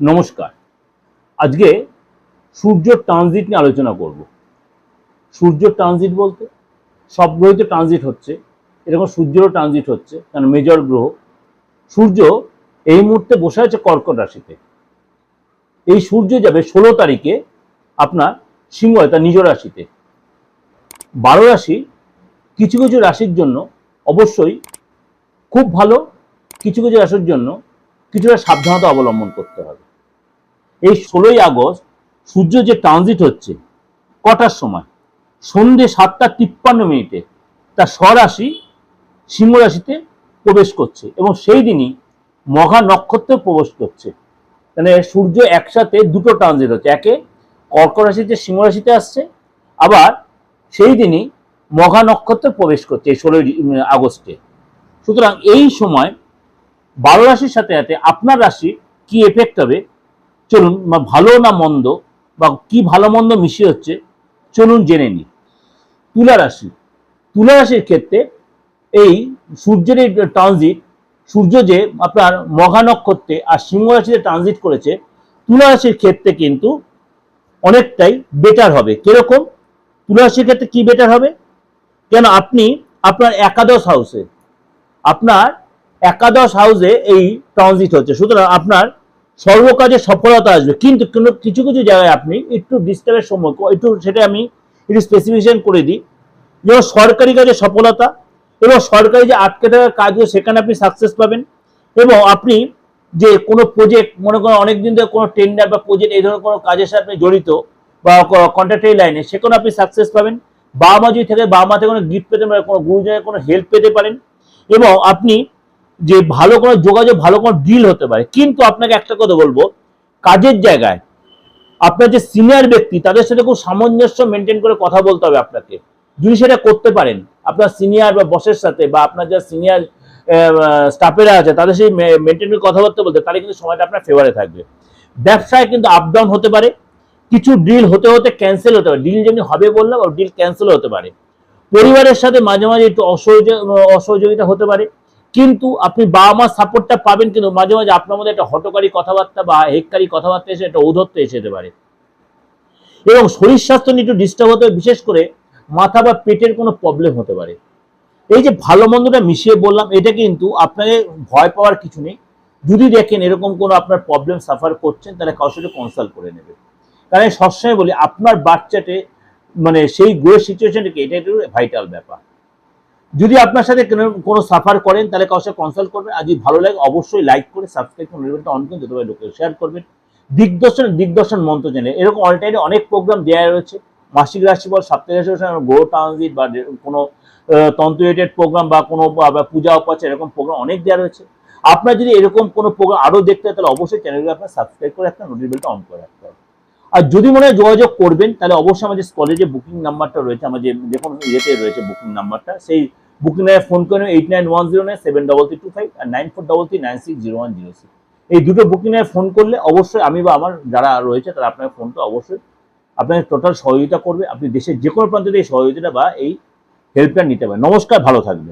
নমস্কার। আজকে সূর্য ট্রানজিট নিয়ে আলোচনা করব। সূর্য ট্রানজিট বলতে সব গ্রহে তো ট্রানজিট হচ্ছে। এরকম সূর্যেরও ট্রানজিট হচ্ছে, কারণ মেজর গ্রহ। সূর্য এই মুহূর্তে বসে আছে কর্কট রাশিতে। এই সূর্য যাবে ষোলো তারিখে আপনার সিংহ তার নিজ রাশিতে। বারো রাশি কিছু কিছু রাশির জন্য অবশ্যই খুব ভালো, কিছু কিছু রাশির জন্য কিছুটা সাবধানতা অবলম্বন করতে হবে। এই ষোলোই আগস্ট সূর্য যে ট্রানজিট হচ্ছে, কটার সময়? সন্ধে সাতটা তিপ্পান্ন মিনিটে। তার স্বরাশি সিংহ রাশিতে প্রবেশ করছে এবং সেই দিনই মঘা নক্ষত্রে প্রবেশ করছে। মানে সূর্য একসাথে দুটো ট্রানজিট হচ্ছে, একে কর্ক রাশিতে, সিংহ রাশিতে আসছে, আবার সেই দিনই মঘা নক্ষত্রে প্রবেশ করছে এই ষোলোই আগস্টে। সুতরাং এই সময় বারো রাশির সাথে সাথে আপনার রাশি কি এফেক্ট হবে? চলুন ভালো না মন্দ, বা কি ভালো মন্দ মিশিয়ে হচ্ছে, চলুন জেনে নিই। তুলা রাশি। তুলা রাশির ক্ষেত্রে এই সূর্যের এই ট্রানজিট সূর্য যে আপনার মঘা নক্ষত্রে আর সিংহ রাশিতে ট্রানজিট করেছে, তুলা রাশির ক্ষেত্রে কিন্তু অনেকটাই বেটার হবে। কীরকম? তুলা রাশির ক্ষেত্রে কি বেটার হবে? কেন আপনি আপনার একাদশ হাউসে আপনার একাদশ হাউসে এই ট্রানজিট হচ্ছে। সুতরাং আপনার সর্বকাজে সফলতা আসবে। কিন্তু কোনো কিছু কিছু জায়গায় আপনি একটু ডিস্টার্বের সম্মুখীন একটু সেটা আমি একটু স্পেসিফিকেশন করে দিই। যেমন সরকারি কাজে সফলতা এবং সরকারি যে আটকে থাকা কাজগুলো সেখানে আপনি সাকসেস পাবেন এবং আপনি যে কোনো প্রজেক্ট মনে করেন অনেকদিন ধরে কোনো টেন্ডার বা প্রজেক্ট এই ধরনের কোনো কাজের সাথে আপনি জড়িত বা কন্ট্রাক্টারি লাইনে সেখানে আপনি সাকসেস পাবেন। বাবা মা যদি থাকে, বাবা মা থেকে কোনো গিফট পেতে পারেন, কোনো গুরুজনের কোনো হেল্প পেতে পারেন এবং আপনি যে ভালো কোনো যোগাযোগ, ভালো কোনো ডিল হতে পারে। কিন্তু আপনাকে একটা কথা বলব, কাজের জায়গায় আপনার যে সিনিয়র ব্যক্তি, তাদের সাথে খুব সামঞ্জস্য মেনটেন করে কথা বলতে হবে আপনাকে। যদি সেটা করতে পারেন, আপনার সিনিয়র বা বসের সাথে বা আপনার যা সিনিয়র স্টাফেরা আছে, তাদের সেই মেনটেন করে কথাবার্তা বলতে, তাহলে কিন্তু সময়টা আপনার ফেভারে থাকবে। ব্যবসায় কিন্তু আপ ডাউন হতে পারে, কিছু ডিল হতে হতে ক্যান্সেল হতে পারে। ডিল যেমনি হবে বললাম ডিল ক্যান্সেল হতে পারে। পরিবারের সাথে মাঝে মাঝে একটু অসহযোগ, অসহযোগিতা হতে পারে। কিন্তু আপনি বাবা মার সাপোর্টটা পাবেন কিন্তু মাঝে মাঝে আপনার মধ্যে একটা হটকারী কথাবার্তা বা হেককারী কথাবার্তা এসে একটা ঔধত্ব এসে যেতে পারে। এবং শরীর স্বাস্থ্য নিয়ে একটু ডিস্টার্ব হতে বিশেষ করে মাথা বা পেটের কোনো প্রবলেম হতে পারে। এই যে ভালো মন্দটা মিশিয়ে বললাম, এটা কিন্তু আপনাকে ভয় পাওয়ার কিছু নেই। যদি দেখেন এরকম কোনো আপনার প্রবলেম সাফার করছেন, তাহলে কারোর সাথে কনসাল্ট করে নেবে কারণ সবসময় বলি, আপনার বাচ্চাটে মানে সেই গ্রোয়ের সিচুয়েশনটাকে এটা একটু ভাইটাল ব্যাপার। যদি আপনার সাথে কোনো সাফার করেন, তাহলে কারোর সাথে কনসাল্ট করবেন। আর যদি ভালো লাগে, অবশ্যই লাইক করে সাবস্ক্রাইব করে অন করে যতবার লোকে শেয়ার করবেন। দিগদর্শন দিগদর্শন মন্ত্র চ্যানেল এরকম অলটাইমে অনেক প্রোগ্রাম দেওয়া রয়েছে। মাসিক রাশিফল, সাপ্তাহিক রাশিফল গ্রহ ট্রানজিট বা কোনো তন্ত্র রিলেটেড প্রোগ্রাম বা কোনো পূজা উপাচার এরকম প্রোগ্রাম অনেক দেওয়া রয়েছে। আপনার যদি এরকম কোনো প্রোগ্রাম আরও দেখতে হয়, তাহলে অবশ্যই চ্যানেলগুলো আপনার সাবস্ক্রাইব করে একটা নোটিফিকেশনটা অন করে রাখতে হবে। আর যদি মনে হয় যোগাযোগ করবেন, তাহলে অবশ্যই আমাদের কলেজে বুকিং নাম্বারটা রয়েছে আমার যে দেখুন ইয়েতে রয়েছে বুকিং নাম্বারটা সেই বুকিং নাম্বার ফোন করে eight nine one zero nine seven double three two five আর nine four double three nine six zero one zero six এই দুটো বুকিং নাম্বার ফোন করলে অবশ্যই আমি বা আমার যারা রয়েছে, তারা আপনার ফোনটা অবশ্যই আপনাকে টোটাল সহযোগিতা করবে। আপনি দেশের যে কোনো প্রান্ত থেকে সহযোগিতা বা এই হেল্পটা নিতে পারেন। নমস্কার, ভালো থাকবেন।